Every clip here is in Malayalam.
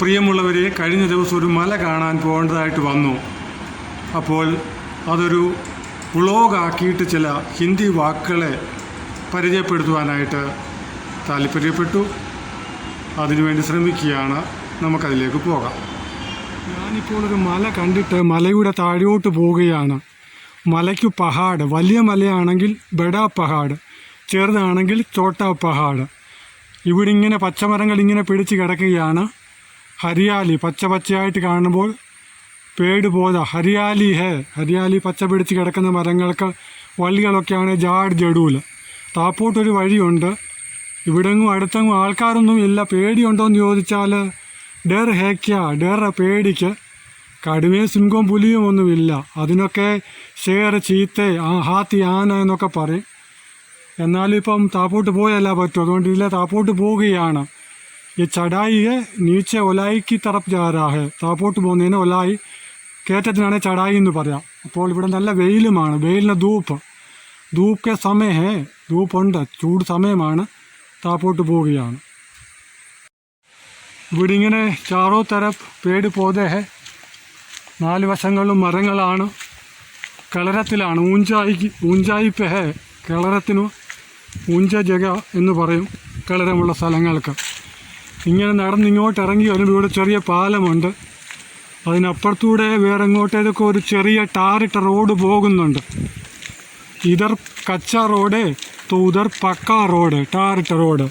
പ്രിയമുള്ളവരെ കഴിഞ്ഞ ദിവസം ഒരു മല കാണാൻ പോകേണ്ടതായിട്ട് വന്നു. അപ്പോൾ അതൊരു വ്ളോഗാക്കിയിട്ട് ചില ഹിന്ദി വാക്കുകളെ പരിചയപ്പെടുത്തുവാനായിട്ട് താല്പര്യപ്പെട്ടു. അതിനുവേണ്ടി ശ്രമിക്കുകയാണ്. നമുക്കതിലേക്ക് പോകാം. ഞാനിപ്പോൾ ഒരു മല കണ്ടിട്ട് മലയുടെ താഴോട്ട് പോവുകയാണ്. മലയ്ക്ക് പഹാഡ് വലിയ മലയാണെങ്കിൽ ബെഡാ പഹാഡ് ചെറുതാണെങ്കിൽ ചോട്ടാ പഹാഡ്. ഇവിടെ ഇങ്ങനെ പച്ചമരങ്ങൾ ഇങ്ങനെ പിടിച്ച് കിടക്കുകയാണ്. ഹരിയാലി പച്ച പച്ചയായിട്ട് കാണുമ്പോൾ പേട് പോത ഹരിയാലി ഹേ. ഹരിയാലി പച്ച പിടിച്ച് കിടക്കുന്ന മരങ്ങൾക്ക് വള്ളികളൊക്കെയാണ് ജാഡ് ജഡൂൽ താപ്പോട്ടൊരു വഴിയുണ്ട്. ഇവിടെങ്ങും അടുത്തെങ്ങും ആൾക്കാരൊന്നും ഇല്ല. പേടിയുണ്ടോ എന്ന് ചോദിച്ചാൽ ഡെർ ഹേക്ക ഡെർ പേടിക്ക്. കടുവയും സിംഹവും പുലിയും ഒന്നുമില്ല. അതിനൊക്കെ ഷേർ ചീത്ത ആ ഹാത്തി ആന എന്നൊക്കെ പറയും. എന്നാലും ഇപ്പം താപ്പോട്ട് പോയല്ല പറ്റും. അതുകൊണ്ട് ഇല്ല താപ്പോട്ട് പോവുകയാണ്. ഈ ചടായി നീച്ച ഒലായിക്ക് തറപ്പ് ജാരാഹ് താപ്പോട്ട് പോകുന്നതിന് ഒലായി കയറ്റത്തിനാണ് ചടായി എന്ന് പറയാം അപ്പോൾ ഇവിടെ നല്ല വെയിലുമാണ് വെയിലിന് ധൂപ്പ്। ധൂപ്പ് കെ സമയ ഹേ ധൂപ്പുണ്ട് ചൂട് സമയമാണ് താപ്പോട്ട് പോവുകയാണ്। ഇവിടെ ഇങ്ങനെ ചാറോ തരപ്പ് പേട് പോതേ ഹേ നാല് വശങ്ങളിലും മരങ്ങളാണ് കളരത്തിലാണ് ഊഞ്ചായിക്ക് ഊഞ്ചായിപ്പ് ഹേ കളരത്തിനു ഊഞ്ച ജഗ എന്ന് പറയും കളരമുള്ള സ്ഥലങ്ങൾക്ക്। ഇങ്ങനെ നടന്നിങ്ങോട്ട് ഇറങ്ങി വരുമ്പോൾ ഇവിടെ ചെറിയ പാലമുണ്ട്. അതിനപ്പുറത്തൂടെ വേറെ എങ്ങോട്ടേതൊക്കെ ഒരു ചെറിയ ടാറിട്ട റോഡ് പോകുന്നുണ്ട്. ഇതർ കച്ച റോഡ് തൂതർ പക്ക റോഡ് ടാറിട്ട റോഡ്.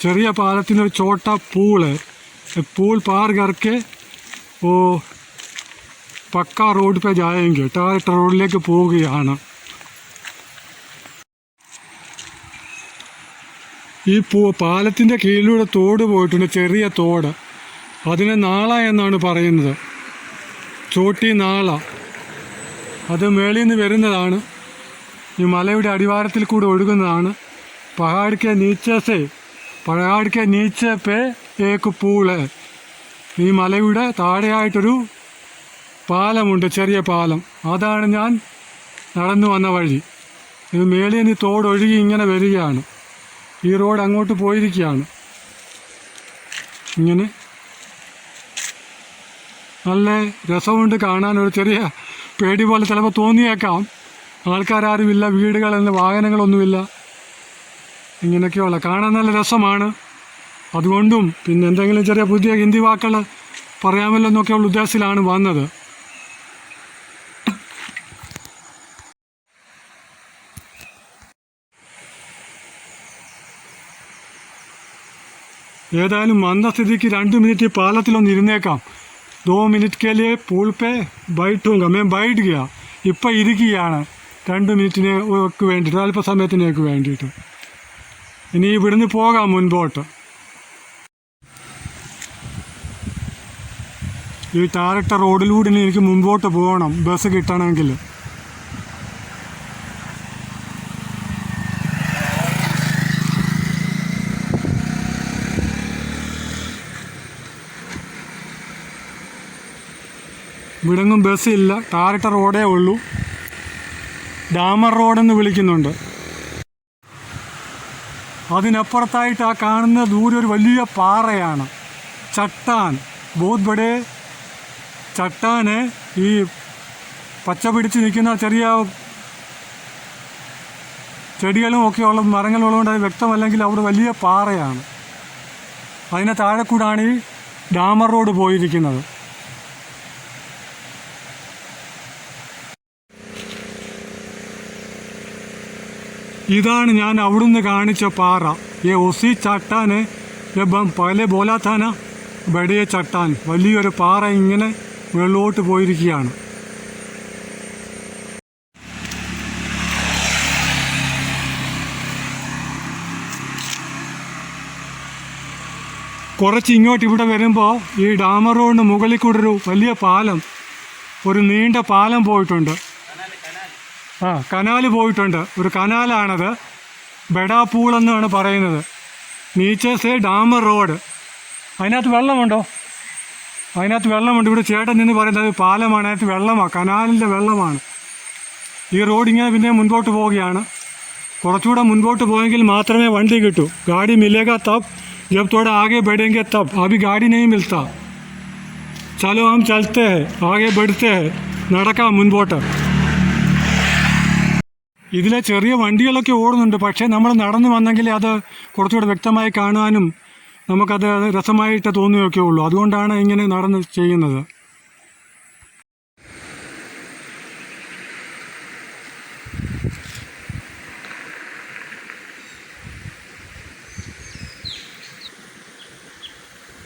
ചെറിയ പാലത്തിന്റെ ഒരു ചോട്ട പൂൾ. പൂൾ പാർ കറക്കെ ഓ പക്ക റോഡ് പേ ജായെങ്കിൽ ടാറിട്ട റോഡിലേക്ക് പോവുകയാണ്. ഈ പൂ പാലത്തിന്റെ കീഴിലൂടെ തോട് പോയിട്ടുണ്ട് ചെറിയ തോട്. അതിനെ നാള എന്നാണ് പറയുന്നത്. ചോട്ടി നാള. അത് മേളിൽ നിന്ന് വരുന്നതാണ്. ഈ മലയുടെ അടിവാരത്തിൽ കൂടെ ഒഴുകുന്നതാണ്. പഹാഡ് നീച്ചസേ നീച്ചെ നീച്ച പേ ഏക്ക് പൂൾ. ഈ മലയുടെ താഴെയായിട്ടൊരു പാലമുണ്ട് ചെറിയ പാലം. അതാണ് ഞാൻ നടന്നു വന്ന വഴി. ഇത് മേളിൽ നിന്ന് തോടൊഴുകി ഇങ്ങനെ വരികയാണ്. ഈ റോഡ് അങ്ങോട്ട് പോയിരിക്കുകയാണ്. ഇങ്ങനെ നല്ല രസമുണ്ട് കാണാൻ. ഒരു ചെറിയ പേടി പോലെ ചിലപ്പോൾ തോന്നിയേക്കാം. ആൾക്കാരാരുമില്ല വീടുകളെന്ന് വാഹനങ്ങളൊന്നുമില്ല. ഇങ്ങനെയൊക്കെയുള്ള കാണാൻ നല്ല രസമാണ്. അതുകൊണ്ടും പിന്നെ എന്തെങ്കിലും ചെറിയ പുതിയ ഹിന്ദി വാക്കുകൾ പറയാമല്ലോ എന്നൊക്കെയുള്ള ഉദ്ദേശത്തിലാണ് വന്നത്. ഏതായാലും വന്ന സ്ഥിതിക്ക് രണ്ട് മിനിറ്റ് പാലത്തിലൊന്ന് ഇരുന്നേക്കാം. ദോ മിനിറ്റ് കെലിയെ പൂൾ പേ ബൈട്ടൂങ്ക മേം ബൈറ്റ് ഗിയ ഇപ്പം ഇരിക്കുകയാണ്. രണ്ട് മിനിറ്റിന് ഒക്കെ വേണ്ടിയിട്ട് അല്പസമയത്തിനേക്ക് വേണ്ടിയിട്ട് ഇനി ഇവിടുന്ന് പോകാം മുൻപോട്ട്. ഈ ടാരക്ട റോഡിലൂടെ എനിക്ക് മുമ്പോട്ട് പോകണം. ബസ് കിട്ടണമെങ്കിൽ. ഇവിടെങ്ങും ബസ്സില്ല. ടാറിട്ട റോഡേ ഉള്ളൂ. ഡാമർ റോഡെന്ന് വിളിക്കുന്നുണ്ട്. അതിനപ്പുറത്തായിട്ട് ആ കാണുന്ന ദൂരെ ഒരു വലിയ പാറയാണ്. ചട്ടാൻ. ബോധ് ബഡേ ചട്ടാന് ഈ പച്ച പിടിച്ച് നിൽക്കുന്ന ചെറിയ ചെടികളും ഒക്കെയുള്ള മരങ്ങളും മരങ്ങളുള്ളതുകൊണ്ട് അത് വ്യക്തമല്ലെങ്കിൽ അവിടെ വലിയ പാറയാണ്. അതിന് താഴെ കൂടാണ് ഈ ഡാമർ റോഡ് പോയിരിക്കുന്നത്. ഇതാണ് ഞാൻ അവിടുന്ന് കാണിച്ച പാറ. ഈ ഒസി ചട്ടാൻ പകലെ ബോലാത്താന ബടിയെ ചട്ടാൻ വലിയൊരു പാറ ഇങ്ങനെ വെള്ളോട്ട് പോയിരിക്കുകയാണ്. കുറച്ച് ഇങ്ങോട്ട് ഇവിടെ വരുമ്പോൾ ഈ ഡാമർ മുകളിൽ കൂടെ ഒരു വലിയ പാലം ഒരു നീണ്ട പാലം പോയിട്ടുണ്ട്. ആ കനാല് പോയിട്ടുണ്ട് ഒരു കനാലാണത് ബെഡാപൂൾ എന്നാണ് പറയുന്നത് നീച്ചേഴ്സ് ഡാമർ റോഡ് അതിനകത്ത് വെള്ളമുണ്ടോ അതിനകത്ത് വെള്ളമുണ്ട് ഇവിടെ ചേട്ടൻ നിന്ന് പറയുന്നത് പാലമാണ് അതിനകത്ത് വെള്ളമാണ് കനാലിൻ്റെ വെള്ളമാണ് ഈ റോഡ് ഇങ്ങനെ പിന്നെ മുൻപോട്ട് പോവുകയാണ് കുറച്ചുകൂടെ മുൻപോട്ട് പോയെങ്കിൽ മാത്രമേ വണ്ടി കിട്ടൂ गाड़ी मिलेगा तब जब थोड़ा आगे बढ़ेंगे तब अभी गाड़ी नहीं मिलता ചലോ ഹം ചലത്തെ ഹെ ആകെ ബെടുത്തെ ഹെ നടക്കാം മുൻപോട്ട് ഇതിലെ ചെറിയ വണ്ടികളൊക്കെ ഓടുന്നുണ്ട്. പക്ഷേ നമ്മൾ നടന്നു വന്നെങ്കിൽ അത് കുറച്ചുകൂടെ വ്യക്തമായി കാണുവാനും നമുക്കത് രസമായിട്ട് തോന്നുകയൊക്കെ ഉള്ളൂ. അതുകൊണ്ടാണ് ഇങ്ങനെ നടന്ന് ചെയ്യുന്നത്.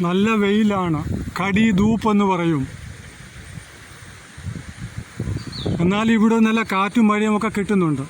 നല്ല വെയിലാണ്. കടി ധൂപ്പ് എന്ന് പറയും. എന്നാൽ ഇവിടെ നല്ല കാറ്റും മഴയും ഒക്കെ കിട്ടുന്നുണ്ട്.